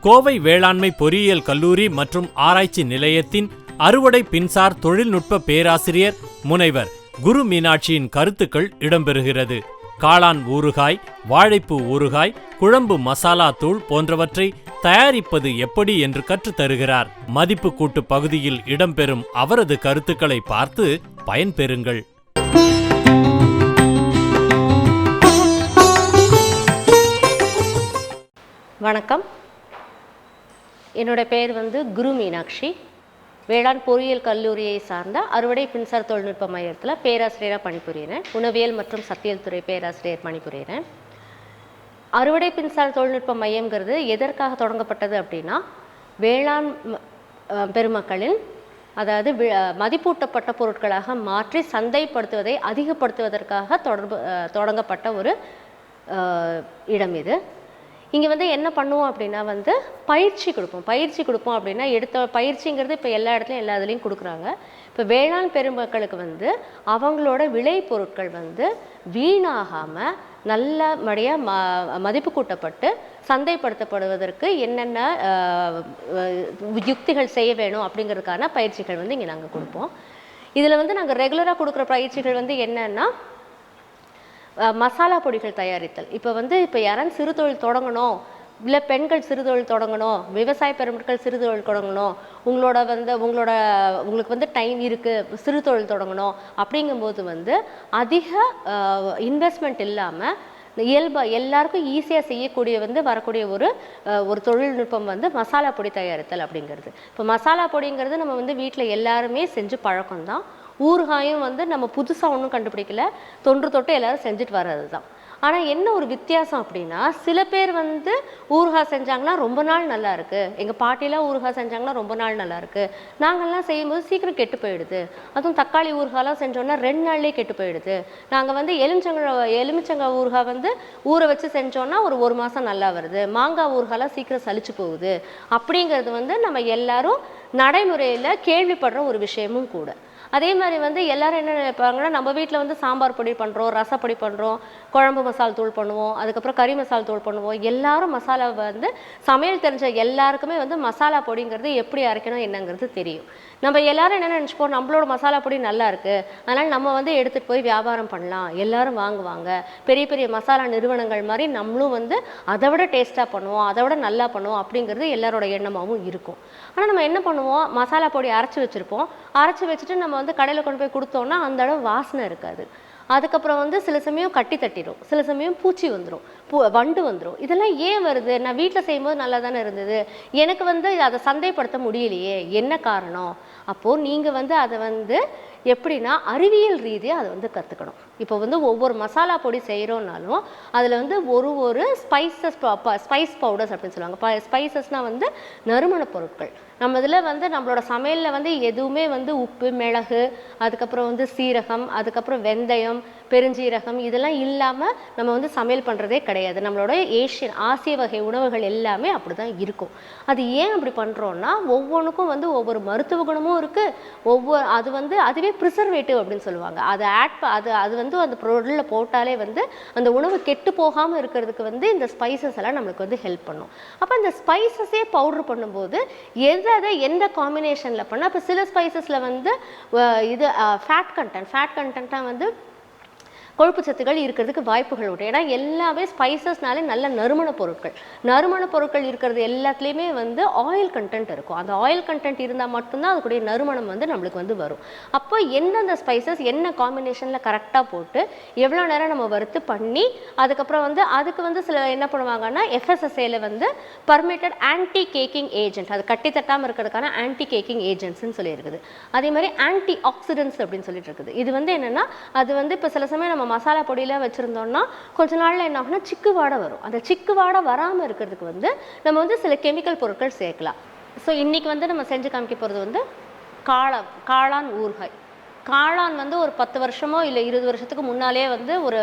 கோவை வேளாண்மை பொறியியல் கல்லூரி மற்றும் ஆராய்ச்சி நிலையத்தின் அறுவடை பின்சார் தொழில்நுட்ப பேராசிரியர் முனைவர் குரு மீனாட்சியின் கருத்துக்கள் இடம்பெறுகிறது. காளான் ஊறுகாய் வாழைப்பூ ஊறுகாய் குழம்பு மசாலா தூள் போன்றவற்றை தயாரிப்பது எப்படி என்று கற்றுத்தருகிறார். மதிப்பு கூட்டு பகுதியில் இடம்பெறும் அவரது கருத்துக்களை பார்த்து பயன்பெறுங்கள். வணக்கம். என்னோடய பெயர் வந்து குரு மீனாட்சி. வேளாண் பொறியியல் கல்லூரியை சார்ந்த அறுவடை மின்சார தொழில்நுட்ப மையத்தில் பேராசிரியராக பணிபுரிகிறேன் உணவியல் மற்றும் சத்தியல் துறை பேராசிரியர் பணிபுரிகிறேன் அறுவடை மின்சார தொழில்நுட்ப மையங்கிறது எதற்காக தொடங்கப்பட்டது அப்படின்னா வேளாண் பெருமக்களின் அதாவது வி- மதிப்பூட்டப்பட்ட பொருட்களாக மாற்றி சந்தைப்படுத்துவதை அதிகப்படுத்துவதற்காக தொடர்பு தொடங்கப்பட்ட ஒரு இடம் இது. இங்கே வந்து என்ன பண்ணுவோம் அப்படின்னா வந்து பயிற்சி கொடுப்போம். பயிற்சி கொடுப்போம் அப்படின்னா எடுத்த பயிற்சிங்கிறது இப்போ எல்லா இடத்துலையும் எல்லா இதுலேயும் கொடுக்குறாங்க. இப்போ வேளாண் பெருமக்களுக்கு வந்து அவங்களோட விளை பொருட்கள் வந்து வீணாகாமல் நல்ல மடியாக ம மதிப்பு கூட்டப்பட்டு சந்தைப்படுத்தப்படுவதற்கு என்னென்ன யுக்திகள் செய்ய வேணும் அப்படிங்கிறதுக்கான பயிற்சிகள் வந்து இங்கே நாங்கள் கொடுப்போம். இதில் வந்து நாங்கள் ரெகுலராக கொடுக்குற பயிற்சிகள் வந்து என்னென்னா மசாலா பொடிகள் தயாரித்தல். இப்போ வந்து இப்போ யாராவது சிறு தொழில் தொடங்கணும் இல்லை பெண்கள் சிறுதொழில் தொடங்கணும் விவசாய பெருமக்கள் சிறு தொழில் தொடங்கணும் உங்களோட வந்து உங்களோட உங்களுக்கு வந்து டைம் இருக்குது சிறுதொழில் தொடங்கணும் அப்படிங்கும்போது வந்து அதிக இன்வெஸ்ட்மெண்ட் இல்லாமல் இயல்பா எல்லாருக்கும் ஈஸியாக செய்யக்கூடிய வந்து வரக்கூடிய ஒரு ஒரு தொழில்நுட்பம் வந்து மசாலா பொடி தயாரித்தல் அப்படிங்கிறது. இப்போ மசாலா பொடிங்கிறது நம்ம வந்து வீட்டில் எல்லாருமே செஞ்சு பழக்கம்தான். ஊறுகாயும் வந்து நம்ம புதுசாக ஒன்றும் கண்டுபிடிக்கல. தொன்று தொட்டு எல்லாரும் செஞ்சுட்டு வர்றது தான் ஆனால் என்ன ஒரு வித்தியாசம் அப்படின்னா சில பேர் வந்து ஊறுகாய் செஞ்சாங்கன்னா ரொம்ப நாள் நல்லா இருக்கு. எங்கள் பாட்டிலாம் ஊறுகாய் செஞ்சாங்கன்னா ரொம்ப நாள் நல்லா இருக்கு. நாங்கள்லாம் செய்யும்போது சீக்கிரம் கெட்டு போயிடுது. அதுவும் தக்காளி ஊறுகாலாம் செஞ்சோன்னா ரெண்டு நாள்லேயே கெட்டு போயிடுது. நாங்கள் வந்து எலுமிச்சங்க எலுமிச்சங்காய் ஊறுகாய் வந்து ஊற வச்சு செஞ்சோன்னா ஒரு ஒரு மாதம் நல்லா வருது. மாங்காய் ஊறுகாலாம் சீக்கிரம் சளிச்சு போகுது. அப்படிங்கிறது வந்து நம்ம எல்லாரும் நடைமுறையில் கேள்விப்படுற ஒரு விஷயமும் கூட. அதே மாதிரி வந்து எல்லாரும் என்ன நினைப்பாங்கன்னா நம்ம வீட்டில் வந்து சாம்பார் பொடி பண்ணுறோம் ரசப்பொடி பண்ணுறோம் குழம்பு மசால் தூள் பண்ணுவோம் அதுக்கப்புறம் கறி மசால் தூள் பண்ணுவோம். எல்லாரும் மசாலா வந்து சமையல் தெரிஞ்ச எல்லாருக்குமே வந்து மசாலா பொடிங்கிறது எப்படி அரைக்கணும் என்னங்கிறது தெரியும். நம்ம எல்லாரும் என்ன நினச்சிப்போம்? நம்மளோட மசாலா பொடி நல்லா இருக்கு. அதனால் நம்ம வந்து எடுத்துகிட்டு போய் வியாபாரம் பண்ணலாம். எல்லாரும் வாங்குவாங்க. பெரிய பெரிய மசாலா நிறுவனங்கள் மாதிரி நம்மளும் வந்து அதை விட டேஸ்ட்டாக பண்ணுவோம் அதை விட நல்லா பண்ணுவோம் அப்படிங்கிறது எல்லாரோட எண்ணமாகவும் இருக்கும். ஆனால் நம்ம என்ன பண்ணுவோம்? மசாலா பொடி அரைச்சி வச்சுருப்போம். அரைச்சி வச்சுட்டு நம்ம வந்து கடையில் கொண்டு போய் கொடுத்தோம்னா அந்த அளவு வாசனை இருக்காது. அதுக்கப்புறம் வந்து சில சமயம் கட்டி தட்டிடும் சில சமயம் பூச்சி வந்துடும் பூ வண்டு வந்துடும் இதெல்லாம் ஏன் வருது? நான் வீட்டில் செய்யும்போது நல்லா தானே இருந்தது? எனக்கு வந்து அதை சந்தைப்படுத்த முடியலையே. என்ன காரணம்? அப்போது நீங்கள் வந்து அதை வந்து எப்படின்னா அறிவியல் ரீதியாக அதை வந்து கற்றுக்கணும் இப்போ வந்து ஒவ்வொரு மசாலா பொடி செய்கிறோன்னாலும் அதில் வந்து ஒரு ஒரு ஸ்பைசஸ் ஸ்பைஸ் பவுடர்ஸ் அப்படின்னு சொல்லுவாங்க. ஸ்பைசஸ்னால் வந்து நறுமணப் பொருட்கள். நம்ம இதில் வந்து நம்மளோட சமையலில் வந்து எதுவுமே வந்து உப்பு மிளகு அதுக்கப்புறம் வந்து சீரகம் அதுக்கப்புறம் வெந்தயம் பெருஞ்சீரகம் இதெல்லாம் இல்லாமல் நம்ம வந்து சமையல் பண்ணுறதே கிடையாது. நம்மளோட ஏஷியன் ஆசிய வகை உணவுகள் எல்லாமே அப்படி தான் இருக்கும். அது ஏன் அப்படி பண்ணுறோன்னா ஒவ்வொன்றுக்கும் வந்து ஒவ்வொரு மருத்துவ குணமும் இருக்குது ஒவ்வொரு அது வந்து அதுவே ப்ரிசர்வேட்டிவ் அப்படின்னு சொல்லுவாங்க. அதை ஆட் அது அது வந்து அந்த பொருளில் போட்டாலே வந்து அந்த உணவு கெட்டு போகாமல் இருக்கிறதுக்கு வந்து இந்த ஸ்பைசஸ் எல்லாம் நம்மளுக்கு வந்து ஹெல்ப் பண்ணும். அப்போ இந்த ஸ்பைசஸே பவுடர் பண்ணும்போது எது அதை எந்த காம்பினேஷனில் பண்ணால் இப்போ சில ஸ்பைசஸில் வந்து இது ஃபேட் கண்டென்ட் ஃபேட் கண்டென்ட்டாக வந்து கொழுப்பு சத்துக்கள் இருக்கிறதுக்கு வாய்ப்புகள் உண்டு. ஏன்னா எல்லாமே ஸ்பைசஸ்னாலே நல்ல நறுமண பொருட்கள். நறுமண பொருட்கள் இருக்கிறது எல்லாத்துலேயுமே வந்து ஆயில் கண்டென்ட் இருக்கும். அந்த ஆயில் கண்டென்ட் இருந்தால் மட்டும்தான் அதுக்குடைய நறுமணம் வந்து நம்மளுக்கு வந்து வரும். அப்போ எந்தெந்த ஸ்பைசஸ் என்ன காம்பினேஷனில் கரெக்டாக போட்டு எவ்வளோ நேரம் நம்ம வறுத்து பண்ணி அதுக்கப்புறம் வந்து அதுக்கு வந்து சில என்ன பண்ணுவாங்கன்னா எஃப்எஸ்எஸ்ஏல வந்து பர்மிட்டட் ஆன்டி கேக்கிங் ஏஜென்ட் அது கட்டி தட்டாமல் இருக்கிறதுக்கான ஆன்டி கேக்கிங் ஏஜென்ட்ஸ்னு சொல்லியிருக்குது. அதே மாதிரி ஆன்டி ஆக்சிடென்ட்ஸ் அப்படின்னு சொல்லிட்டு இருக்குது. இது வந்து என்னென்னா அது வந்து இப்போ சில சமயம் நம்ம மசாலா பொடியில் வச்சுருந்தோம்னா கொஞ்ச நாளில் என்ன ஆகும்னா சிக்கு வாடை வரும். அந்த சிக்கு வாடை வராமல் இருக்கிறதுக்கு வந்து நம்ம வந்து சில கெமிக்கல் பொருட்கள் சேர்க்கலாம். ஸோ இன்றைக்கி வந்து நம்ம செஞ்சு காமிக்க போகிறது வந்து காளா காளான் ஊறுகாய். காளான் வந்து ஒரு பத்து வருஷமோ இல்லை இருபது வருஷத்துக்கு முன்னாலே வந்து ஒரு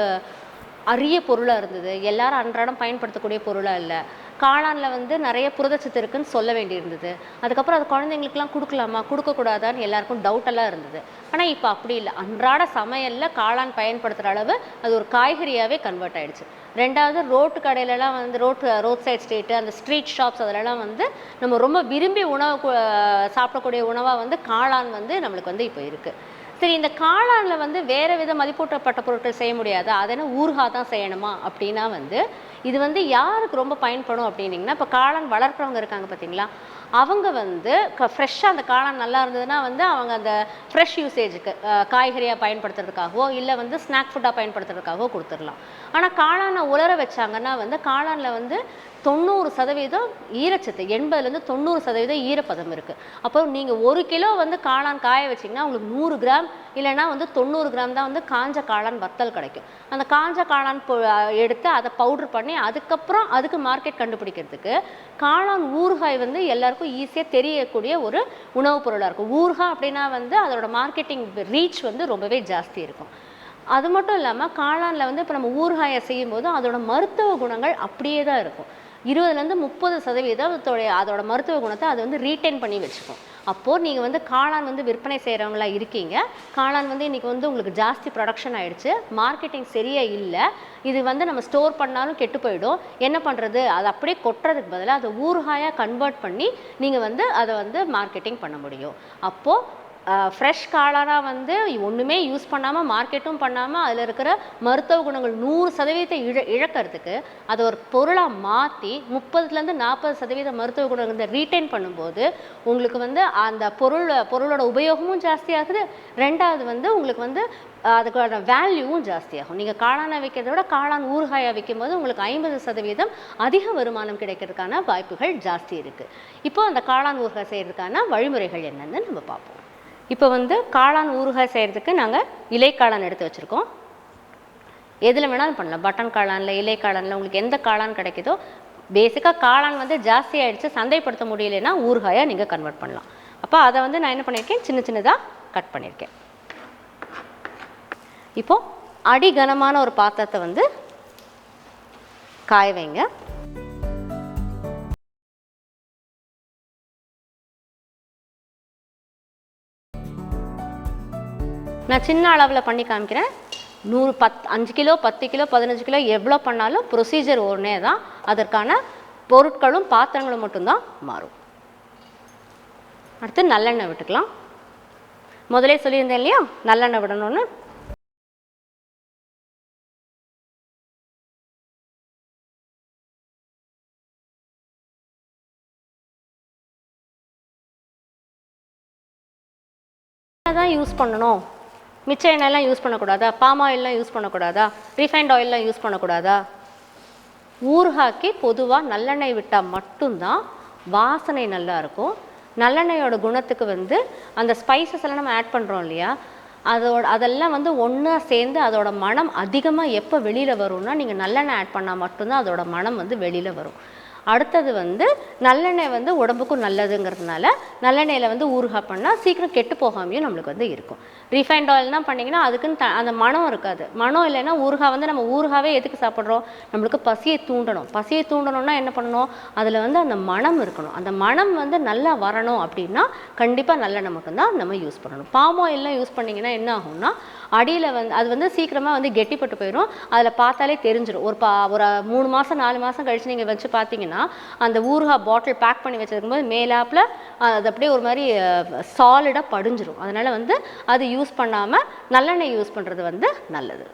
அரிய பொருளாக இருந்தது. எல்லாரும் அன்றாடம் பயன்படுத்தக்கூடிய பொருளாக இல்லை. காளானில் வந்து நிறைய புரதச்சத்து இருக்குன்னு சொல்ல வேண்டியிருந்தது. அதுக்கப்புறம் அது குழந்தைங்களுக்குலாம் கொடுக்கலாமா? கொடுக்கக்கூடாதான்னு எல்லாருக்கும் டவுட்டெல்லாம் இருந்தது. ஆனால் இப்போ அப்படி இல்லை. அன்றாட சமையலில் காளான் பயன்படுத்துகிற அளவு அது ஒரு காய்கறியாகவே கன்வெர்ட் ஆகிடுச்சு ரெண்டாவது ரோட்டு கடையிலலாம் வந்து ரோட்டு ரோட் சைட் ஸ்ட்ரீட்டு அந்த ஸ்ட்ரீட் ஷாப்ஸ் அதிலலாம் வந்து நம்ம ரொம்ப விரும்பி உணவு சாப்பிடக்கூடிய உணவாக வந்து காளான் வந்து நம்மளுக்கு வந்து இப்போ இருக்குது சரி இந்த காளானில் வந்து வேறு வித மதிப்பூட்டப்பட்ட பொருட்கள் செய்ய முடியாது. அது என்ன ஊறுகாய் தான் செய்யணுமா? அப்படின்னா வந்து இது வந்து யாருக்கு ரொம்ப பயன்படும் அப்படின்னீங்கன்னா இப்போ காளான் வளர்க்குறவங்க இருக்காங்க பார்த்தீங்களா அவங்க வந்து ஃப்ரெஷ்ஷாக அந்த காளான் நல்லா இருந்ததுன்னா வந்து அவங்க அந்த ஃப்ரெஷ் யூசேஜுக்கு காய்கறியாக பயன்படுத்துறதுக்காகவோ இல்லை வந்து ஸ்நாக் ஃபுட்டாக பயன்படுத்துறதுக்காகவோ கொடுத்துடலாம். ஆனால் காளானை உலர வச்சாங்கன்னா வந்து காளானில் வந்து தொண்ணூறு சதவீதம் ஈரச்சத்து எண்பதுலேருந்து தொண்ணூறு சதவீதம் ஈரப்பதம் இருக்குது அப்போ நீங்கள் ஒரு கிலோ வந்து காளான் காய வச்சிங்கன்னா உங்களுக்கு நூறு கிராம் இல்லைன்னா வந்து தொண்ணூறு கிராம் தான் வந்து காஞ்ச காளான் வத்தல் கிடைக்கும். அந்த காஞ்ச காளான் எடுத்து அதை பவுடர் பண்ணி அதுக்கப்புறம் அதுக்கு மார்க்கெட் கண்டுபிடிக்கிறதுக்கு காளான் ஊறுகாய் வந்து எல்லாருக்கும் ஈஸியாக தெரியக்கூடிய ஒரு உணவுப் பொருளாக இருக்கும். ஊறுகாய் அப்படின்னா வந்து அதோட மார்க்கெட்டிங் ரீச் வந்து ரொம்பவே ஜாஸ்தி இருக்கும். அது மட்டும் இல்லாமல் காளானில் வந்து இப்போ நம்ம ஊறுகாயை செய்யும்போது அதோட மருத்துவ குணங்கள் அப்படியே தான் இருக்கும். இருபதுலேருந்து முப்பது சதவீதம் அதோடைய அதோட மருத்துவ குணத்தை அது வந்து ரீட்டைன் பண்ணி வச்சுக்கும். அப்போது நீங்கள் வந்து காளான் வந்து விற்பனை செய்கிறவங்களா இருக்கீங்க. காளான் வந்து இன்றைக்கி வந்து உங்களுக்கு ஜாஸ்தி ப்ரொடக்ஷன் ஆகிடுச்சு மார்க்கெட்டிங் சரியாக இல்லை. இது வந்து நம்ம ஸ்டோர் பண்ணாலும் கெட்டு போயிடும். என்ன பண்ணுறது அதை அப்படியே கொட்டுறதுக்கு பதிலாக அதை ஊறுகாயாக கன்வெர்ட் பண்ணி நீங்கள் வந்து அதை வந்து மார்க்கெட்டிங் பண்ண முடியும். அப்போது ஃப்ரெஷ் காளானாக வந்து ஒன்றுமே யூஸ் பண்ணாமல் மார்க்கெட்டும் பண்ணாமல் அதில் இருக்கிற மருத்துவ குணங்கள் நூறு சதவீதத்தை இழ இழக்கிறதுக்கு அதை ஒரு பொருளாக மாற்றி முப்பதுலேருந்து நாற்பது சதவீத மருத்துவ குணங்களை ரீட்டைன் பண்ணும்போது உங்களுக்கு வந்து அந்த பொருள் பொருளோட உபயோகமும் ஜாஸ்தியாகுது ரெண்டாவது வந்து உங்களுக்கு வந்து அதுக்கான வேல்யூவும் ஜாஸ்தியாகும் நீங்கள் காளானை விற்கிறத விட காளான் ஊறுகாயாக விற்கும்போது உங்களுக்கு ஐம்பது சதவீதம் அதிக வருமானம் கிடைக்கிறதுக்கான வாய்ப்புகள் ஜாஸ்தி இருக்குது இப்போ அந்த காளான் ஊறுகாய் செய்கிறதுக்கான வழிமுறைகள் என்னென்னு நம்ம பார்ப்போம். இப்போ வந்து காளான் ஊறுகாய் செய்கிறதுக்கு நாங்கள் இலை காளான் எடுத்து வச்சுருக்கோம். எதில் வேணாலும் பண்ணலாம். பட்டன் காளானில் இலை காளானில் உங்களுக்கு எந்த காளான் கிடைக்குதோ பேசிக்காக காளான் வந்து ஜாஸ்தி ஆயிடுச்சு சந்தைப்படுத்த முடியலைன்னா ஊறுகாயாக நீங்கள் கன்வெர்ட் பண்ணலாம். அப்போ அதை வந்து நான் என்ன பண்ணியிருக்கேன்? சின்ன சின்னதாக கட் பண்ணியிருக்கேன். இப்போது அடி கனமான ஒரு பாத்திரத்தை வந்து காய வைங்க. நான் சின்ன அளவில் பண்ணி காமிக்கிறேன். நூறு பத் அஞ்சு கிலோ பத்து கிலோ பதினஞ்சு கிலோ எவ்வளோ பண்ணாலும் ப்ரொசீஜர் ஒன்றே தான். அதற்கான பொருட்களும் பாத்திரங்களும் மட்டும்தான் மாறும். அடுத்து நல்லெண்ணெய் விட்டுக்கலாம். முதலே சொல்லியிருந்தேன் இல்லையா? நல்லெண்ணெய் விடணும்னு. தான் யூஸ் பண்ணணும்? மிச்ச எண்ணெய்லாம் யூஸ் பண்ணக்கூடாதா? பாம் ஆயிலெலாம் யூஸ் பண்ணக்கூடாதா? ரீஃபைண்ட் ஆயிலெலாம் யூஸ் பண்ணக்கூடாதா? ஊறுகாக்கி பொதுவாக நல்லெண்ணெய் விட்டால் மட்டும்தான் வாசனை நல்லா இருக்கும். நல்லெண்ணெயோட குணத்துக்கு வந்து அந்த ஸ்பைசஸ் எல்லாம் நம்ம ஆட் பண்ணுறோம் இல்லையா? அதோட அதெல்லாம் வந்து ஒன்றா சேர்ந்து அதோட மனம் அதிகமாக எப்போ வெளியில் வரும்னா நீங்கள் நல்லெண்ணெய் ஆட் பண்ணால் மட்டும்தான் அதோட மனம் வந்து வெளியில் வரும். அடுத்தது வந்து நல்லெண்ணெய் வந்து உடம்புக்கும் நல்லதுங்கிறதுனால நல்லெண்ணெயில் வந்து ஊறுகாய் பண்ணால் சீக்கிரம் கெட்டு போகாமையும் நம்மளுக்கு வந்து இருக்கும். ரீஃபைண்ட் ஆயில்னா பண்ணிங்கன்னா அதுக்குன்னு த அந்த மனம் இருக்காது. மனம் இல்லைன்னா ஊறுகாய் வந்து நம்ம ஊறுகாவே எதுக்கு சாப்பிட்றோம்? நம்மளுக்கு பசியை தூண்டணும். பசியை தூண்டணும்னா என்ன பண்ணணும்? அதில் வந்து அந்த மனம் இருக்கணும். அந்த மனம் வந்து நல்லா வரணும் அப்படின்னா கண்டிப்பாக நல்லெண்ணெய் மட்டும்தான் நம்ம யூஸ் பண்ணணும். பாம் ஆயிலெலாம் யூஸ் பண்ணிங்கன்னா என்ன ஆகும்னா அடியில் வந்து அது வந்து சீக்கிரமாக வந்து கெட்டிப்பட்டு போயிடும் அதில் பார்த்தாலே தெரிஞ்சிடும் ஒரு பா ஒரு மூணு மாதம் நாலு மாதம் கழிச்சு நீங்கள் வச்சு பார்த்தீங்கன்னா அந்த ஊறுகாய் பாட்டில் பேக் பண்ணி வச்சிருக்கும் போது மேலாப்பில் அது அப்படியே ஒரு மாதிரி சாலிடாக படிஞ்சிடும் அதனால் வந்து அது யூஸ் பண்ணாமல் நல்லெண்ணெய் யூஸ் பண்ணுறது வந்து நல்லது.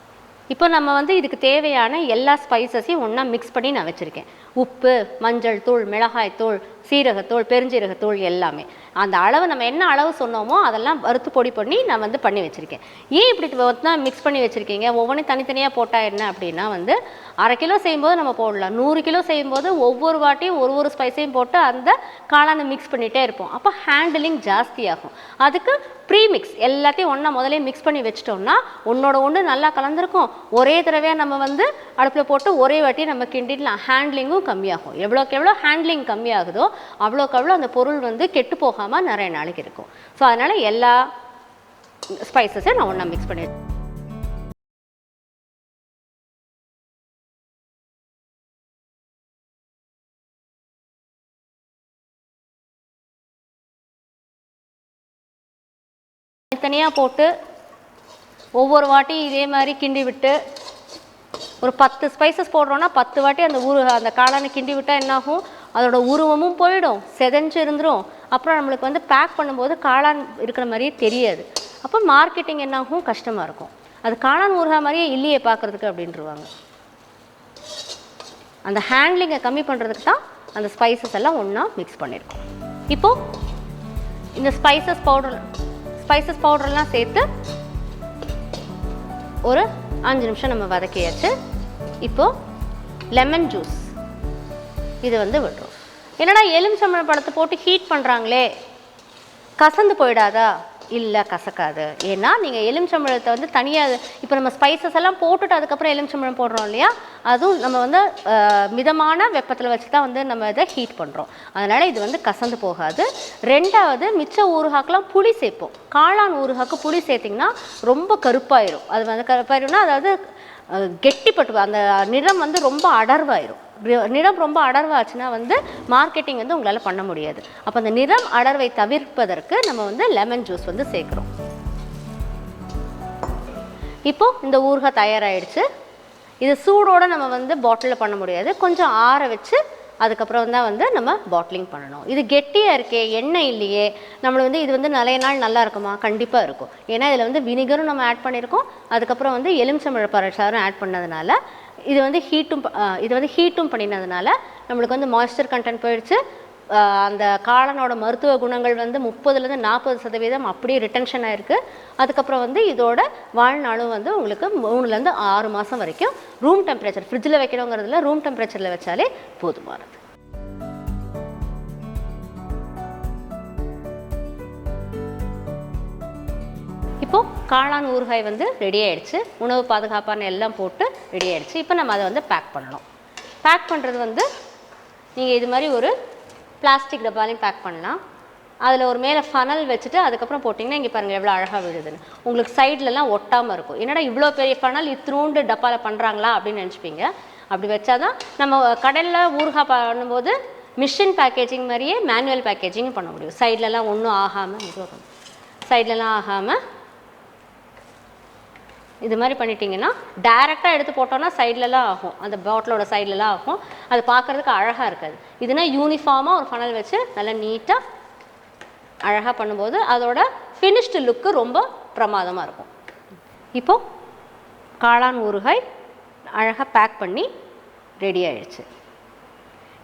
இப்போ நம்ம வந்து இதுக்கு தேவையான எல்லா ஸ்பைசஸையும் ஒன்றா மிக்ஸ் பண்ணி நான் வச்சுருக்கேன். உப்பு மஞ்சள் தூள் மிளகாய் தூள் சீரகத்தூள் பெருஞ்சீரகத்தூள் எல்லாமே. அந்த அளவு நம்ம என்ன அளவு சொன்னோமோ அதெல்லாம் வறுத்து பொடி பண்ணி நான் வந்து பண்ணி வச்சுருக்கேன். ஏன் இப்படி தான் மிக்ஸ் பண்ணி வச்சுருக்கீங்க? ஒவ்வொன்றும் தனித்தனியாக போட்டால் என்ன அப்படின்னா வந்து அரை கிலோ செய்யும்போது நம்ம போடலாம். நூறு கிலோ செய்யும்போது ஒவ்வொரு வாட்டியும் ஒரு ஒரு ஸ்பைஸையும் போட்டு அந்த காளானை மிக்ஸ் பண்ணிகிட்டே இருப்போம். அப்போ ஹேண்டிலிங் ஜாஸ்தியாகும். அதுக்கு ப்ரீமிக்ஸ் எல்லாத்தையும் ஒன்றா முதலே மிக்ஸ் பண்ணி வச்சிட்டோம்னா ஒன்றோட ஒன்று நல்லா கலந்துருக்கும். ஒரே தடவையாக நம்ம வந்து அடுப்பில் போட்டு ஒரே வாட்டி நம்ம கிண்டிடலாம். ஹேண்ட்லிங்கும் ஹேண்ட்லிங்கும் கம்மியாகும்? எவ்வளோக்கு எவ்வளோ ஹேண்ட்லிங் கம்மியாகுதோ அவ்வளோக்கு அவ்வளோ அந்த பொருள் வந்து கெட்டு போகாமல் நிறைய நாளைக்கு இருக்கும். ஸோ அதனால் எல்லா ஸ்பைசஸையும் நான் ஒன்றா மிக்ஸ் பண்ணிடுறேன் தனியாக போட்டு ஒவ்வொரு வாட்டியும் இதே மாதிரி கிண்டி விட்டு ஒரு பத்து ஸ்பைசஸ் போடுறோன்னா பத்து வாட்டி அந்த ஊரு அந்த காளானை கிண்டி விட்டால் என்னாகும்? அதோட உருவமும் போயிடும் செதஞ்சு இருந்துடும் அப்புறம் நம்மளுக்கு வந்து பேக் பண்ணும்போது காளான் இருக்கிற மாதிரியே தெரியாது. அப்போ மார்க்கெட்டிங் என்னாகும்? கஷ்டமாக இருக்கும். அது காளான் ஊறுகா மாதிரியே இல்லையே பார்க்குறதுக்கு அப்படின்ட்டுருவாங்க அந்த ஹேண்ட்லிங்கை கம்மி பண்ணுறதுக்கு தான் அந்த ஸ்பைசஸ் எல்லாம் ஒன்றா மிக்ஸ் பண்ணியிருக்கோம் இப்போது இந்த ஸ்பைசஸ் பவுடர் ஸ்பைசஸ் பவுடர்லாம் சேர்த்து ஒரு அஞ்சு நிமிஷம் நம்ம வதக்கியாச்சு. இப்போது லெமன் ஜூஸ் இது வந்து விடுறோம். என்னடா எலுமிச்சம்பழம் பழத்தை போட்டு ஹீட் பண்ணுறாங்களே கசந்து போயிடாதா? இல்லை கசக்காது. ஏன்னா நீங்கள் எலுமிச்சம்பழத்தை வந்து தனியாக இப்போ நம்ம ஸ்பைசஸ் எல்லாம் போட்டுட்டு அதுக்கப்புறம் எலுமிச்சம்பழம் போடுறோம் இல்லையா? அதுவும் நம்ம வந்து மிதமான வெப்பத்தில் வச்சு தான் வந்து நம்ம இதை ஹீட் பண்ணுறோம் அதனால் இது வந்து கசந்து போகாது. ரெண்டாவது மிச்ச ஊறுகாக்கெலாம் புளி சேர்ப்போம். காளான் ஊறுகாக்கு புளி சேர்த்திங்கன்னா ரொம்ப கருப்பாயிரும். அது வந்து கருப்பாயிரும்னா அதாவது கெட்டிப்பட்டு அந்த நிறம் வந்து ரொம்ப அடர்வாயிரும். நிறம் ரொம்ப அடர்வாச்சுன்னா வந்து மார்க்கெட்டிங் வந்து உங்களால் பண்ண முடியாது. அப்போ அந்த நிறம் அடர்வை தவிர்ப்பதற்கு நம்ம வந்து லெமன் ஜூஸ் வந்து சேர்க்குறோம். இப்போ இந்த ஊறுகாய் தயாராகிடுச்சு இது சூடோடு நம்ம வந்து பாட்டிலில் பண்ண முடியாது. கொஞ்சம் ஆற வச்சு அதுக்கப்புறம் தான் வந்து நம்ம பாட்லிங் பண்ணணும். இது கெட்டியாக இருக்கே எண்ணெய் இல்லையே நம்மளை வந்து இது வந்து நிறைய நாள் நல்லா இருக்குமா? கண்டிப்பாக இருக்கும். ஏன்னா இதில் வந்து வினிகரும் நம்ம ஆட் பண்ணியிருக்கோம் அதுக்கப்புறம் வந்து எலுமிச்சம்பழ பழச்சாரும் ஆட் பண்ணதுனால இது வந்து ஹீட்டும் இது வந்து ஹீட்டும் பண்ணினதுனால நம்மளுக்கு வந்து மாய்ஸ்சர் கண்டென்ட் போயிடுச்சு. அந்த காளானோட மருத்துவ குணங்கள் வந்து முப்பதுலேருந்து நாற்பது சதவீதம் அப்படியே ரிட்டன்ஷன் ஆயிருக்கு. அதுக்கப்புறம் வந்து இதோட வாழ்நாளும் வந்து உங்களுக்கு மூணுலேருந்து ஆறு மாதம் வரைக்கும் ரூம் டெம்பரேச்சர் ஃப்ரிட்ஜில் வைக்கணுங்கிறதுல ரூம் டெம்பரேச்சரில் வச்சாலே போதுமானது இப்போது காளான் ஊறுகாய் வந்து ரெடி ஆகிடுச்சு உணவு பாதுகாப்பான எல்லாம் போட்டு ரெடி ஆகிடுச்சு இப்போ நம்ம அதை வந்து பேக் பண்ணணும். பேக் பண்ணுறது வந்து நீங்கள் இது மாதிரி ஒரு பிளாஸ்டிக் டப்பாலையும் பேக் பண்ணலாம். அதில் ஒரு மேலே ஃபனல் வச்சுட்டு அதுக்கப்புறம் போட்டிங்கன்னா இங்கே பாருங்கள் எவ்வளோ அழகாக விழுதுன்னு. உங்களுக்கு சைட்லலாம் ஒட்டாமல் இருக்கும். என்னடா இவ்வளோ பெரிய ஃபனல் இத்தினூண்டு டப்பாவில் பண்ணுறாங்களா அப்படின்னு நினச்சிப்பீங்க. அப்படி வச்சாதான் நம்ம கடலில் ஊறுகாய் பண்ணும்போது மிஷின் பேக்கேஜிங் மாதிரியே மேனுவல் பேக்கேஜிங் பண்ண முடியும். சைட்லலாம் ஒன்றும் ஆகாமல் இது சைட்லலாம் ஆகாமல் இது மாதிரி பண்ணிட்டீங்கன்னா டைரெக்டாக எடுத்து போட்டோன்னா சைட்லலாம் ஆகும். அந்த பாட்டிலோட சைட்லலாம் ஆகும். அது பார்க்குறதுக்கு அழகாக இருக்காது. இதுனா யூனிஃபார்மாக ஒரு ஃபனல் வச்சு நல்லா நீட்டாக அழகாக பண்ணும்போது அதோட ஃபினிஷ்டு லுக்கு ரொம்ப பிரமாதமாக இருக்கும். இப்போது காளான் ஊறுகாய் அழகாக பேக் பண்ணி ரெடி ஆயிடுச்சு.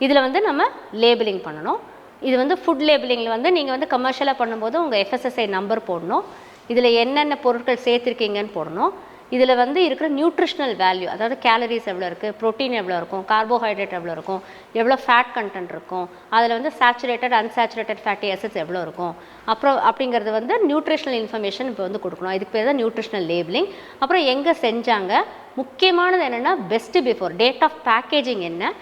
இதில் வந்து நம்ம லேபிளிங் பண்ணணும். இது வந்து ஃபுட் லேபிளிங்கில் வந்து நீங்கள் வந்து கமர்ஷியலாக பண்ணும்போது உங்கள் எஃப்எஸ்எஸ்ஐ நம்பர் போடணும். இதில் என்னென்ன பொருட்கள் சேர்த்துருக்கீங்கன்னு போடணும். இதில் வந்து இருக்கிற நியூட்ரிஷ்னல் வேல்யூ அதாவது கேலரிஸ் எவ்வளோ இருக்குது ப்ரோட்டீன் எவ்வளோ இருக்கும் கார்போஹைட்ரேட் எவ்வளோ இருக்கும் எவ்வளோ ஃபேட் கண்டென்ட் இருக்கும் அதில் வந்து சேச்சுரேட்டட் அன்சாச்சுரேட்டட் ஃபேட்டி அசிட்ஸ் எவ்வளோ இருக்கும். அப்புறம் அப்படிங்கிறது வந்து நியூட்ரிஷ்னல் இன்ஃபர்மேஷன் இப்போ வந்து கொடுக்கணும். இதுக்கு பேர் தான் நியூட்ரிஷ்னல் லேபிளிங் அப்புறம் எங்கே செஞ்சாங்க? முக்கியமானது என்னென்னா best before date of packaging என்ன?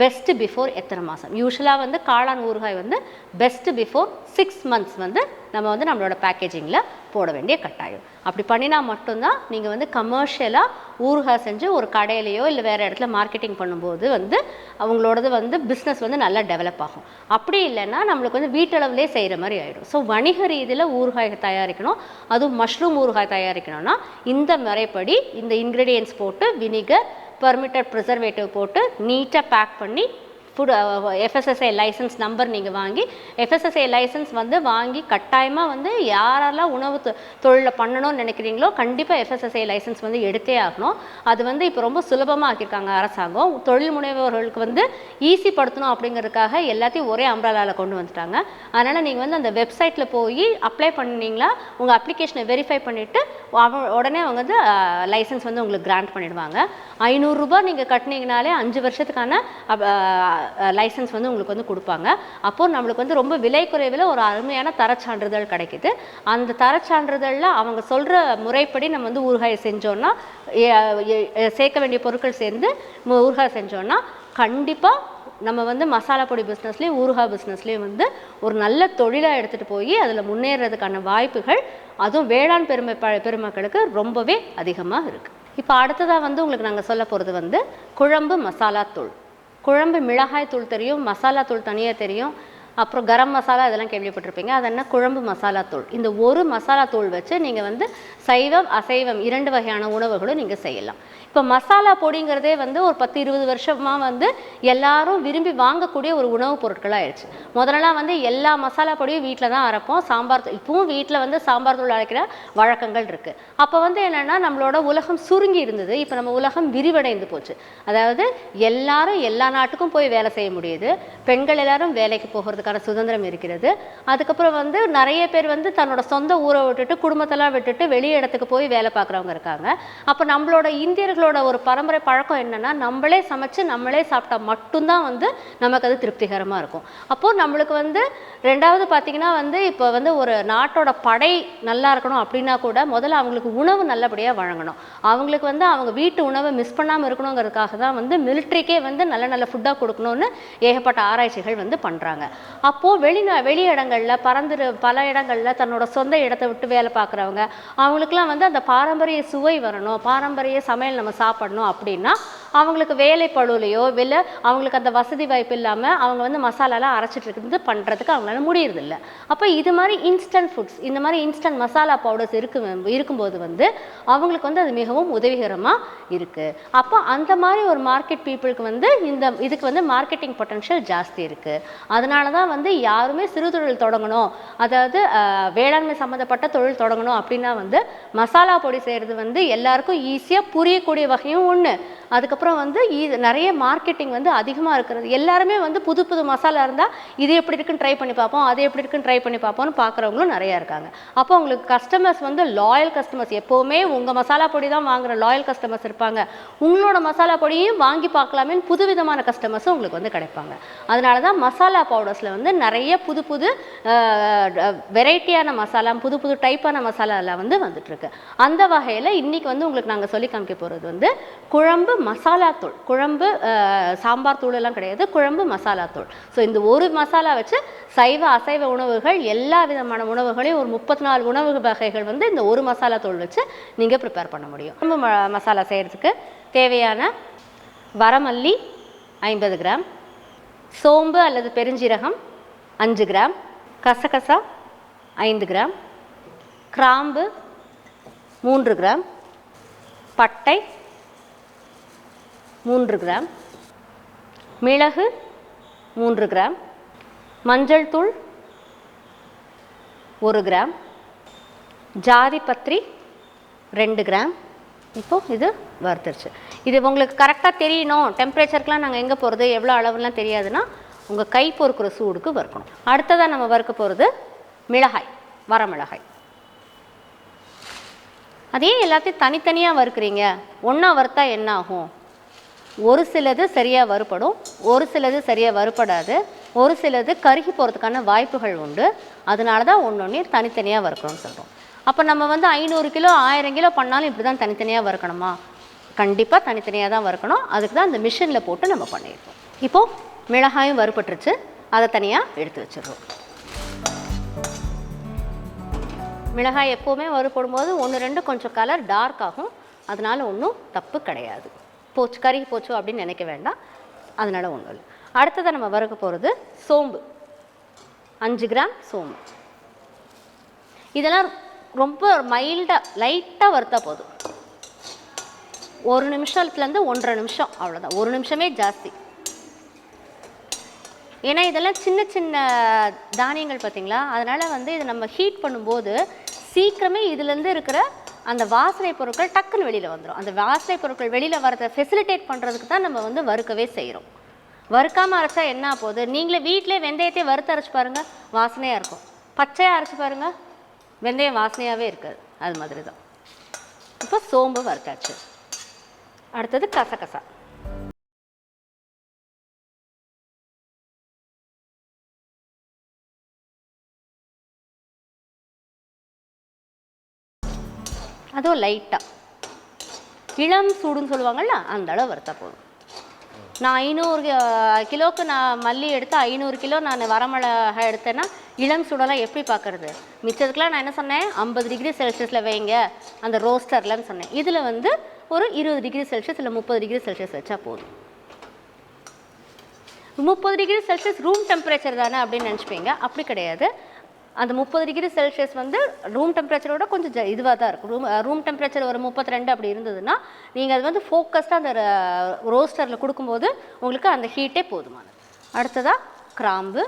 பெஸ்ட்டு பிஃபோர் எத்தனை மாதம் யூஸ்வலாக வந்து காளான் ஊறுகாய் வந்து பெஸ்ட்டு பிஃபோர் சிக்ஸ் மந்த்ஸ் வந்து நம்ம வந்து நம்மளோட பேக்கேஜிங்கில் போட வேண்டிய கட்டாயம். அப்படி பண்ணினா மட்டும்தான் நீங்கள் வந்து கமர்ஷியலாக ஊறுகாய் செஞ்சு ஒரு கடையிலையோ இல்லை வேறு இடத்துல மார்க்கெட்டிங் பண்ணும்போது வந்து அவங்களோடது வந்து பிஸ்னஸ் வந்து நல்லா டெவலப் ஆகும். அப்படி இல்லைன்னா நம்மளுக்கு வந்து வீட்டளவுலேயே செய்கிற மாதிரி ஆகிடும் ஸோ வணிக ரீதியில் ஊறுகாய் தயாரிக்கணும். அதுவும் மஷ்ரூம் ஊறுகாய் தயாரிக்கணும்னா இந்த முறைப்படி இந்த இன்க்ரீடியன்ஸ் போட்டு வினிகர் பர்மிட்டட் ப்ரிசர்வேட்டிவ் போட்டு நீட்டாக பேக் பண்ணி ஃபுட் எஃப்எஸ்எஸ்ஐ லைசன்ஸ் நம்பர் நீங்கள் வாங்கி எஃப்எஸ்எஸ்ஐ லைசன்ஸ் வந்து வாங்கி கட்டாயமாக வந்து யாரெல்லாம் உணவு தொ- தொழிலை பண்ணணும்னு நினைக்கிறீங்களோ கண்டிப்பாக எஃப்எஸ்எஸ்ஐ லைசன்ஸ் வந்து எடுத்தே ஆகணும். அது வந்து இப்போ ரொம்ப சுலபமாக ஆக்கியிருக்காங்க அரசாங்கம். தொழில் முனைவோர்களுக்கு வந்து ஈஸி படுத்தணும் அப்படிங்கிறதுக்காக எல்லாத்தையும் ஒரே அம்ப்ரலாவில் கொண்டு வந்துட்டாங்க. அதனால் நீங்கள் வந்து அந்த வெப்சைட்டில் போய் அப்ளை பண்ணீங்களா உங்கள் அப்ளிகேஷனை வெரிஃபை பண்ணிவிட்டு உடனே அவங்க வந்து லைசன்ஸ் வந்து உங்களுக்கு கிராண்ட் பண்ணிடுவாங்க. ஐநூறுரூபா நீங்கள் கட்டினீங்கனாலே அஞ்சு வருஷத்துக்கான லைசன்ஸ் வந்து உங்களுக்கு வந்து கொடுப்பாங்க. அப்போது நம்மளுக்கு வந்து ரொம்ப விலை குறைவில் ஒரு அருமையான தரச்சான்றிதழ் கிடைக்குது. அந்த தரச்சான்றிதழில் அவங்க சொல்கிற முறைப்படி நம்ம வந்து ஊறுகாய் செஞ்சோன்னா சேர்க்க வேண்டிய பொருட்கள் சேர்ந்து ஊறுகாய் செஞ்சோன்னா கண்டிப்பாக நம்ம வந்து மசாலா பொடி பிஸ்னஸ்லேயும் ஊறுகாய் பிஸ்னஸ்லேயும் வந்து ஒரு நல்ல தொழிலாக எடுத்துகிட்டு போய் அதில் முன்னேறதுக்கான வாய்ப்புகள் அதுவும் வேளாண் பெருமை ப பெருமக்களுக்கு ரொம்பவே அதிகமாக இருக்குது இப்போ அடுத்ததாக வந்து உங்களுக்கு நாங்கள் சொல்ல போகிறது வந்து குழம்பு மசாலா தூள். குழம்பு மிளகாய் தூள் தெரியும் மசாலா தூள் தனியாக தெரியும். அப்புறம் கரம் மசாலா இதெல்லாம் கேள்விப்பட்டிருப்பீங்க. அது என்ன? குழம்பு மசாலா தூள். இந்த ஒரு மசாலா தூள் வச்சு நீங்கள் வந்து சைவம் அசைவம் இரண்டு வகையான உணவுகளும் நீங்கள் செய்யலாம். இப்போ மசாலா பொடிங்கிறதே வந்து ஒரு பத்து இருபது வருஷமாக வந்து எல்லாரும் விரும்பி வாங்கக்கூடிய ஒரு உணவுப் பொருட்களாக ஆயிடுச்சு முதல்லலாம் வந்து எல்லா மசாலா பொடியும் வீட்டில் தான் அரைப்போம். சாம்பார் தூள் இப்பவும் வீட்டில் வந்து சாம்பார் தூள் அரைக்கிற வழக்கங்கள் இருக்குது அப்போ வந்து என்னென்னா நம்மளோட உலகம் சுருங்கி இருந்தது. இப்போ நம்ம உலகம் விரிவடைந்து போச்சு. அதாவது எல்லாரும் எல்லா நாட்டுக்கும் போய் வேலை செய்ய முடியுது. பெண்கள் எல்லாரும் வேலைக்கு போகிறது போகிறதுக்கான சுதந்திரம் இருக்கிறது. அதுக்கப்புறம் வந்து நிறைய பேர் வந்து தன்னோட சொந்த ஊரை விட்டுட்டு குடும்பத்தெல்லாம் விட்டுட்டு வெளி இடத்துக்கு போய் வேலை பார்க்குறவங்க இருக்காங்க. அப்போ நம்மளோட இந்தியர்களோட ஒரு பரம்பரை பழக்கம் என்னன்னா நம்மளே சமைச்சு நம்மளே சாப்பிட்டா மட்டும்தான் வந்து நமக்கு அது திருப்திகரமாக இருக்கும். அப்போது நம்மளுக்கு வந்து ரெண்டாவது பார்த்தீங்கன்னா வந்து இப்போ வந்து ஒரு நாட்டோட படை நல்லா இருக்கணும் அப்படின்னா கூட முதல்ல அவங்களுக்கு உணவு நல்லபடியாக வழங்கணும். அவங்களுக்கு வந்து அவங்க வீட்டு உணவை மிஸ் பண்ணாமல் இருக்கணுங்கிறதுக்காக தான் வந்து மிலிட்ரிக்கே வந்து நல்ல நல்ல ஃபுட்டாக கொடுக்கணும்னு ஏகப்பட்ட ஆராய்ச்சிகள் வந்து பண்ணுறாங்க அப்போது வெளிநா வெளி இடங்களில் பறந்துரு பல இடங்களில் தன்னோட சொந்த இடத்தை விட்டு வேலை பார்க்குறவங்க அவங்களுக்குலாம் வந்து அந்த பாரம்பரிய சுவை வரணும் பாரம்பரிய சமையல் நம்ம சாப்பிடணும் அப்படின்னா அவங்களுக்கு வேலை பழுலையோ இல்லை அவங்களுக்கு அந்த வசதி வாய்ப்பு இல்லாமல் அவங்க வந்து மசாலாலாம் அரைச்சிட்டு இருக்குது பண்ணுறதுக்கு அவங்களால முடியறதில்ல. அப்போ இது மாதிரி இன்ஸ்டன்ட் ஃபுட்ஸ் இந்த மாதிரி இன்ஸ்டன்ட் மசாலா பவுடர்ஸ் இருக்கு இருக்கும்போது வந்து அவங்களுக்கு வந்து அது மிகவும் உதவிகரமாக இருக்குது அப்போ அந்த மாதிரி ஒரு மார்க்கெட் பீப்புளுக்கு வந்து இந்த இதுக்கு வந்து மார்க்கெட்டிங் பொட்டன்ஷியல் ஜாஸ்தி இருக்குது அதனால தான் வந்து யாருமே சிறு தொழில் தொடங்கணும். அதாவது வேளாண்மை சம்மந்தப்பட்ட தொழில் தொடங்கணும் அப்படின்னா வந்து மசாலா பொடி செய்கிறது வந்து எல்லாருக்கும் ஈஸியாக புரியக்கூடிய வகையும் ஒன்று அதுக்கப்புறம் வந்து இது நிறைய மார்க்கெட்டிங் வந்து அதிகமாக இருக்கிறது. எல்லாருமே வந்து புது புது மசாலா இருந்தால் இது எப்படி இருக்குன்னு ட்ரை பண்ணி பார்ப்போம் அது எப்படி இருக்குன்னு ட்ரை பண்ணி பார்ப்போம்னு பார்க்குறவங்களும் நிறையா இருக்காங்க. அப்போ உங்களுக்கு கஸ்டமர்ஸ் வந்து லாயல் கஸ்டமர்ஸ் எப்போவுமே உங்கள் மசாலா பொடி தான் வாங்குற லாயல் கஸ்டமர்ஸ் இருப்பாங்க. உங்களோட மசாலா பொடியும் வாங்கி பார்க்கலாமேன்னு புதுவிதமான கஸ்டமர்ஸும் உங்களுக்கு வந்து கிடைப்பாங்க. அதனால தான் மசாலா பவுடர்ஸில் வந்து நிறைய புது புது வெரைட்டியான மசாலா புது புது டைப்பான மசாலா எல்லாம் வந்து வந்துட்டுருக்கு அந்த வகையில் இன்றைக்கி வந்து உங்களுக்கு நாங்கள் சொல்லி காமிக்க போகிறது வந்து குழம்பு மசாலா தூள். குழம்பு சாம்பார் தூள் எல்லாம் கிடையாது. குழம்பு மசாலா தூள். ஸோ இந்த ஒரு மசாலா வச்சு சைவ அசைவ உணவுகள் எல்லா விதமான உணவுகளையும் ஒரு முப்பத்தி நாலு உணவு வகைகள் வந்து இந்த ஒரு மசாலா தூள் வச்சு நீங்கள் ப்ரிப்பேர் பண்ண முடியும். குழம்பு ம- மசாலா செய்கிறதுக்கு தேவையான வரமல்லி ஐம்பது கிராம் சோம்பு அல்லது பெருஞ்சீரகம் அஞ்சு கிராம் கசகசா ஐந்து கிராம் கிராம்பு மூன்று கிராம் பட்டை மூன்று கிராம். மிளகு மூன்று கிராம். மஞ்சள் தூள் ஒரு கிராம். ஜாதிபத்திரி ரெண்டு கிராம். இப்போது இது வறுத்துருச்சு. இது உங்களுக்கு கரெக்டாக தெரியணும். டெம்பரேச்சருக்குலாம் நாங்கள் எங்கே போகிறது எவ்வளோ அளவுலாம் தெரியாதுன்னா உங்கள் கை பொறுக்கிற சூடுக்கு வறுக்கணும். அடுத்ததாக நம்ம வறுக்க போகிறது மிளகாய் வரமிளகாய் அதே எல்லாத்தையும் தனித்தனியாக வறுக்கிறீங்க. ஒன்றா வறுத்தா என்ன ஆகும்? ஒரு சிலது சரியாக வறுபடும் ஒரு சிலது சரியாக வறுபடாது ஒரு சிலது கருகி போகிறதுக்கான வாய்ப்புகள் உண்டு. அதனால தான் ஒன்று ஒன்று தனித்தனியாக வறுக்கணும்னு சொல்கிறோம் அப்போ நம்ம வந்து ஐநூறு கிலோ ஆயிரம் கிலோ பண்ணாலும் இப்படி தான் தனித்தனியாக வறுக்கணுமா? கண்டிப்பாக தனித்தனியாக தான் வறுக்கணும். அதுக்கு தான் அந்த மிஷினில் போட்டு நம்ம பண்ணியிருக்கோம் இப்போது மிளகாயும் வறுபட்டுருச்சு. அதை தனியாக எடுத்து வச்சிடுறோம். மிளகாய் எப்போவுமே வறுபடும் போது ஒன்று ரெண்டு கொஞ்சம் கலர் டார்க் ஆகும். அதனால ஒன்றும் தப்பு கிடையாது. போச்சு கருகி போச்சு அப்படின்னு நினைக்க வேண்டாம். அதனால் ஒன்றும் இல்லை. அடுத்ததாக நம்ம வறுக்க போகிறது சோம்பு. அஞ்சு கிராம் சோம்பு. இதெல்லாம் ரொம்ப மைல்டாக லைட்டாக வறுத்தா போதும். ஒரு நிமிஷத்துலேருந்து ஒன்றரை நிமிஷம் அவ்வளோதான் ஒரு நிமிஷமே ஜாஸ்தி. ஏன்னா இதெல்லாம் சின்ன சின்ன தானியங்கள் பார்த்தீங்களா அதனால் வந்து இதை நம்ம ஹீட் பண்ணும்போது சீக்கிரமே இதுலேருந்து இருக்கிற அந்த வாசனை பொருட்கள் டக்குன்னு வெளியில் வந்துடும் அந்த வாசனை பொருட்கள் வெளியில் வரதை ஃபெசிலிட்டேட் பண்ணுறதுக்கு தான் நம்ம வந்து வறுக்கவே செய்கிறோம் வறுக்காமல் அரைச்சா என்ன போகுது நீங்களே வீட்டிலே வெந்தயத்தை வறுத்து அரைச்சி பாருங்கள் வாசனையாக இருக்கும். பச்சையாக அரைச்சி பாருங்கள் வெந்தயம் வாசனையாகவே இருக்காது. அது மாதிரி தான் இப்போ சோம்பு வறுத்தாச்சு. அடுத்தது கசகசா. அதுவும் லைட்டாக இளம் சூடுன்னு சொல்லுவாங்கள்ல அந்த அளவு வறுத்தா போதும். நான் ஐநூறு கிலோவுக்கு கிலோக்கு நான் மல்லி எடுத்து ஐநூறு கிலோ நான் வரமிளகாய் எடுத்தேன்னா இளம் சூடெல்லாம் எப்படி பார்க்குறது? மிச்சத்துக்கெலாம் நான் என்ன சொன்னேன்? ஐம்பது டிகிரி செல்சியஸில் வைங்க அந்த ரோஸ்டர்லன்னு சொன்னேன். இதில் வந்து ஒரு இருபது டிகிரி செல்சியஸ் இல்லை முப்பது டிகிரி செல்சியஸ் வச்சா போதும். முப்பது டிகிரி செல்சியஸ் ரூம் டெம்பரேச்சர் தானே அப்படின்னு நினச்சிப்பீங்க. அப்படி கிடையாது. அந்த முப்பது டிகிரி செல்சியஸ் வந்து ரூம் டெம்பரேச்சரோட கொஞ்சம் இதுவாக தான் இருக்கும். ரூம் ரூம் டெம்பரேச்சர் ஒரு முப்பத்தி ரெண்டு அப்படி இருந்ததுன்னா நீங்கள் அது வந்து ஃபோக்கஸ்டாக அந்த ரோஸ்டரில் கொடுக்கும்போது உங்களுக்கு அந்த ஹீட்டே போதுமானது. அடுத்ததாக கிராம்பு.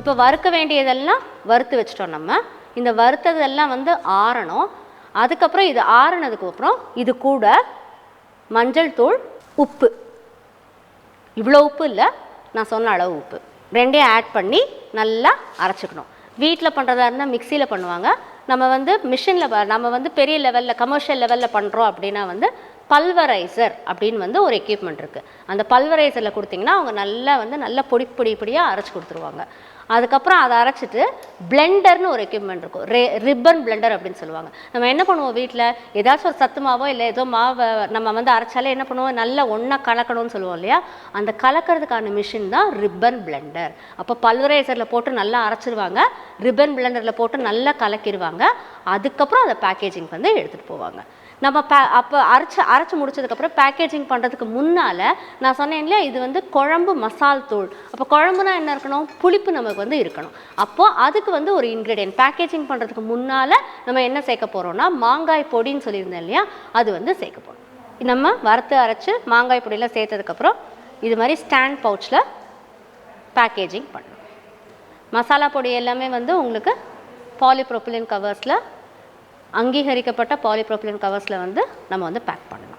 இப்போ வறுக்க வேண்டியதெல்லாம் வறுத்து வச்சிட்டோம் நம்ம. இந்த வறுத்ததெல்லாம் வந்து ஆறணும். அதுக்கப்புறம் இது ஆறுனதுக்கு அப்புறம் இது கூட மஞ்சள் தூள் உப்பு. இவ்வளோ உப்பு இல்லை நான் சொன்ன அளவு உப்பு. ரெண்டையும் ஆட் பண்ணி நல்லா அரைச்சிக்கணும். வீட்டில் பண்ணுறதா இருந்தால் மிக்சியில் பண்ணுவாங்க. நம்ம வந்து மிஷினில் நம்ம வந்து பெரிய லெவலில் கமர்ஷியல் லெவலில் பண்ணுறோம் அப்படின்னா வந்து பல்வரைசர் அப்படின்னு வந்து ஒரு எக்யூப்மெண்ட் இருக்குது அந்த பல்வரைசரில் கொடுத்தீங்கன்னா அவங்க நல்லா வந்து நல்லா பொடி பொடி பொடியாக அரைச்சி கொடுத்துருவாங்க. அதுக்கப்புறம் அதை அரைச்சிட்டு பிளெண்டர்னு ஒரு எக்யூப்மெண்ட் இருக்கும். ரே ரிப்பன் பிளெண்டர் அப்படின்னு சொல்லுவாங்க. நம்ம என்ன பண்ணுவோம் வீட்டில் ஏதாச்சும் ஒரு சத்து மாவோ இல்லை ஏதோ மாவை நம்ம வந்து அரைச்சாலே என்ன பண்ணுவோம்? நல்லா ஒன்றா கலக்கணும்னு சொல்லுவோம் இல்லையா? அந்த கலக்கிறதுக்கான மிஷின் தான் ரிப்பன் பிளெண்டர் அப்போ பல்வரைசரில் போட்டு நல்லா அரைச்சிருவாங்க. ரிப்பன் பிளெண்டரில் போட்டு நல்லா கலக்கிடுவாங்க அதுக்கப்புறம் அதை பேக்கேஜிங் வந்து எடுத்துகிட்டு போவாங்க. நம்ம பே அப்போ அரைச்சி அரைச்சி முடிச்சதுக்கப்புறம் பேக்கேஜிங் பண்ணுறதுக்கு முன்னால் நான் சொன்னேன் இல்லையா இது வந்து குழம்பு மசால் தூள். அப்போ குழம்புனா என்ன இருக்கணும்? புளிப்பு நமக்கு வந்து இருக்கணும். அப்போது அதுக்கு வந்து ஒரு இன்க்ரீடியன்ட் பேக்கேஜிங் பண்ணுறதுக்கு முன்னால் நம்ம என்ன சேர்க்க போகிறோம்னா மாங்காய் பொடின்னு சொல்லியிருந்தேன் இல்லையா அது வந்து சேர்க்க போகிறோம் நம்ம வறுத்து அரைச்சி மாங்காய் பொடியெலாம் சேர்த்ததுக்கப்புறம் இது மாதிரி ஸ்டாண்ட் பவுச்சில் பேக்கேஜிங் பண்ணணும். மசாலா பொடி எல்லாமே வந்து உங்களுக்கு பாலிப்ரோபிலின் கவர்ஸில் அங்கீகரிக்கப்பட்ட பாலிப்ரோபிலின் கவர்ஸில் வந்து நம்ம வந்து பேக் பண்ணணும்.